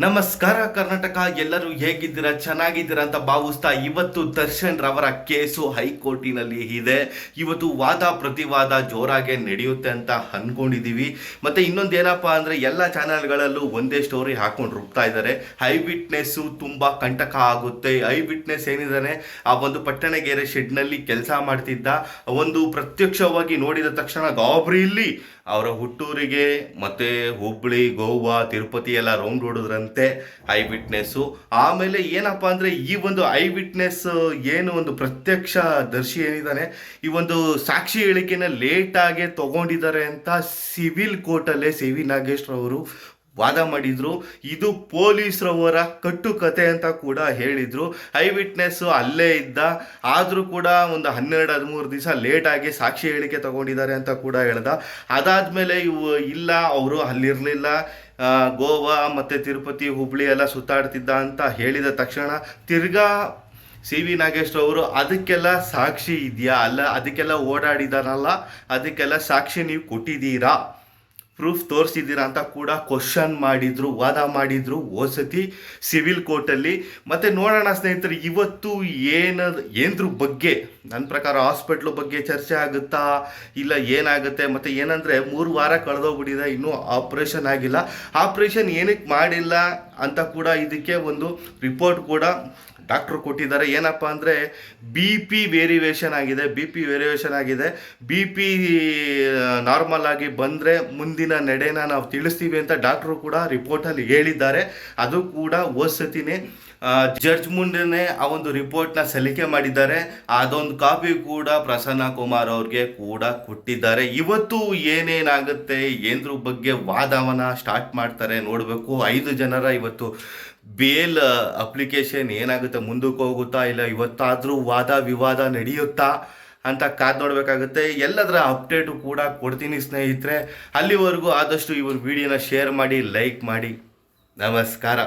ನಮಸ್ಕಾರ ಕರ್ನಾಟಕ, ಎಲ್ಲರೂ ಹೇಗಿದ್ದೀರಾ, ಚೆನ್ನಾಗಿದ್ದೀರಾ ಅಂತ ಭಾವಿಸ್ತಾ ಇವತ್ತು ದರ್ಶನ್ ರವರ ಕೇಸು ಹೈಕೋರ್ಟಿನಲ್ಲಿ ಇದೆ. ಇವತ್ತು ವಾದ ಪ್ರತಿವಾದ ಜೋರಾಗೆ ನಡೆಯುತ್ತೆ ಅಂತ ಅಂದ್ಕೊಂಡಿದ್ದೀವಿ ಮತ್ತೆ ಇನ್ನೊಂದು ಏನಪ್ಪ ಅಂದ್ರೆ ಎಲ್ಲ ಚಾನೆಲ್ಗಳಲ್ಲೂ ಒಂದೇ ಸ್ಟೋರಿ ಹಾಕೊಂಡು ರುಬ್ತಾ ಇದ್ದಾರೆ. ಹೈ ವಿಟ್ನೆಸ್ಸು ತುಂಬಾ ಕಂಟಕ ಆಗುತ್ತೆ. ಹೈ ವಿಟ್ನೆಸ್ ಏನಿದ್ದಾನೆ ಆ ಒಂದು ಪಟ್ಟಣಗೆರೆ ಶೆಡ್ನಲ್ಲಿ ಕೆಲಸ ಮಾಡ್ತಿದ್ದ, ಒಂದು ಪ್ರತ್ಯಕ್ಷವಾಗಿ ನೋಡಿದ ತಕ್ಷಣ ಗಾಬರಿಯಲ್ಲಿ ಅವರ ಹುಟ್ಟೂರಿಗೆ ಮತ್ತು ಹುಬ್ಬಳ್ಳಿ ಗೋವಾ, ತಿರುಪತಿ ಎಲ್ಲ ರೌಂಡ್ ಹೊಡೆದ್ರಂತೆ ಐ ವಿಟ್ನೆಸ್ಸು ಆಮೇಲೆ ಏನಪ್ಪ ಅಂದರೆ ಈ ಒಂದು ಐ ವಿಟ್ನೆಸ್ ಏನು ಒಂದು ಪ್ರತ್ಯಕ್ಷ ದರ್ಶಿ ಏನಿದ್ದಾನೆ, ಈ ಒಂದು ಸಾಕ್ಷಿ ಹೇಳಿಕೆನ ಲೇಟಾಗೆ ತೊಗೊಂಡಿದ್ದಾರೆ ಅಂತ ಸಿವಿಲ್ ಕೋರ್ಟಲ್ಲೇ ಸಿ ವಿ ನಾಗೇಶ್ವರ ವಾದ ಮಾಡಿದ್ರು. ಇದು ಪೊಲೀಸ್ರವರ ಕಟ್ಟುಕತೆ ಅಂತ ಕೂಡ ಹೇಳಿದರು. ಐ ವಿಟ್ನೆಸ್ ಅಲ್ಲೇ ಇದ್ದ. ಆದರೂ ಕೂಡ ಒಂದು ಹನ್ನೆರಡು, ಹದಿಮೂರು ದಿವಸ ಲೇಟಾಗಿ ಸಾಕ್ಷಿ ಹೇಳಿಕೆ ತಗೊಂಡಿದ್ದಾರೆ ಅಂತ ಕೂಡ ಹೇಳ್ದ. ಅದಾದ್ಮೇಲೆ ಇವು ಇಲ್ಲ, ಅವರು ಅಲ್ಲಿರಲಿಲ್ಲ. ಗೋವಾ ಮತ್ತು ತಿರುಪತಿ, ಹುಬ್ಳಿ ಎಲ್ಲ ಸುತ್ತಾಡ್ತಿದ್ದ ಅಂತ ಹೇಳಿದ ತಕ್ಷಣ ತಿರ್ಗಾ ಸಿ ವಿ ನಾಗೇಶ್ ಅವರು ಅದಕ್ಕೆಲ್ಲ ಸಾಕ್ಷಿ ಇದೆಯಾ? ಅಲ್ಲ, ಅದಕ್ಕೆಲ್ಲ ಓಡಾಡಿದಾರಲ್ಲ? ಅದಕ್ಕೆಲ್ಲ ಸಾಕ್ಷಿ ನೀವು ಕೊಟ್ಟಿದ್ದೀರಾ? ಪ್ರೂಫ್ ತೋರಿಸಿದ್ದೀರಾ ಅಂತ ಕೂಡ ಕ್ವಶನ್ ಮಾಡಿದರು, ವಾದ ಮಾಡಿದರು ವಸತಿ ಸಿವಿಲ್ ಕೋರ್ಟಲ್ಲಿ ಮತ್ತು ನೋಡೋಣ ಸ್ನೇಹಿತರೆ, ಇವತ್ತು ಏನ ಏನ್ರ ಬಗ್ಗೆ? ನನ್ನ ಪ್ರಕಾರ ಹಾಸ್ಪಿಟ್ಲ್ ಬಗ್ಗೆ ಚರ್ಚೆ ಆಗುತ್ತಾ? ಇಲ್ಲ ಏನಾಗುತ್ತೆ? ಮತ್ತು ಏನಂದರೆ ಮೂರು ವಾರ ಕಳೆದೋಗ್ಬಿಟ್ಟಿದೆ, ಇನ್ನೂ ಆಪ್ರೇಷನ್ ಆಗಿಲ್ಲ. ಆಪ್ರೇಷನ್ ಏನಕ್ಕೆ ಮಾಡಿಲ್ಲ ಅಂತ ಕೂಡ ಇದಕ್ಕೆ ಒಂದು ರಿಪೋರ್ಟ್ ಕೂಡ ಡಾಕ್ಟ್ರು ಕೊಟ್ಟಿದ್ದಾರೆ. ಏನಪ್ಪ ಅಂದರೆ ಬಿ ಪಿ ವೇರಿಯೇಷನ್ ಆಗಿದೆ ಬಿ ಪಿ ವೇರಿಯೇಷನ್ ಆಗಿದೆ. ಬಿ ಪಿ ನಾರ್ಮಲ್ ಆಗಿ ಬಂದರೆ ಮುಂದಿನ ನಡೆನ ನಾವು ತಿಳಿಸ್ತೀವಿ ಅಂತ ಡಾಕ್ಟ್ರು ಕೂಡ ರಿಪೋರ್ಟಲ್ಲಿ ಹೇಳಿದ್ದಾರೆ. ಅದು ಕೂಡ ಓದ್ಸತಿನೇ ಜಡ್ಜ್ ಮುಂದೆನೇ ಆ ಒಂದು ರಿಪೋರ್ಟ್ನ ಸಲ್ಲಿಕೆ ಮಾಡಿದ್ದಾರೆ. ಅದೊಂದು ಕಾಪಿ ಕೂಡ ಪ್ರಸನ್ನ ಕುಮಾರ್ ಅವ್ರಿಗೆ ಕೂಡ ಕೊಟ್ಟಿದ್ದಾರೆ. ಇವತ್ತು ಏನೇನಾಗುತ್ತೆ ಏನ್ರ ಬಗ್ಗೆ ವಾದವನ್ನ ಸ್ಟಾರ್ಟ್ ಮಾಡ್ತಾರೆ ನೋಡಬೇಕು. ಐದು ಜನರ ಇವತ್ತು ಬೇಲ್ ಅಪ್ಲಿಕೇಶನ್ ಏನಾಗುತ್ತೆ, ಮುಂದಕ್ಕೆ ಹೋಗುತ್ತಾ ಇಲ್ಲ, ಇವತ್ತಾದರೂ ವಾದ ವಿವಾದ ನಡೆಯುತ್ತಾ ಅಂತ ಕಾದ್ ನೋಡಬೇಕಾಗುತ್ತೆ. ಎಲ್ಲದರ ಅಪ್ಡೇಟು ಕೂಡ ಕೊಡ್ತೀನಿ ಸ್ನೇಹಿತರೆ. ಅಲ್ಲಿವರೆಗೂ ಆದಷ್ಟು ಇವ್ರ ವಿಡಿಯೋನ ಶೇರ್ ಮಾಡಿ ಲೈಕ್ ಮಾಡಿ. ನಮಸ್ಕಾರ.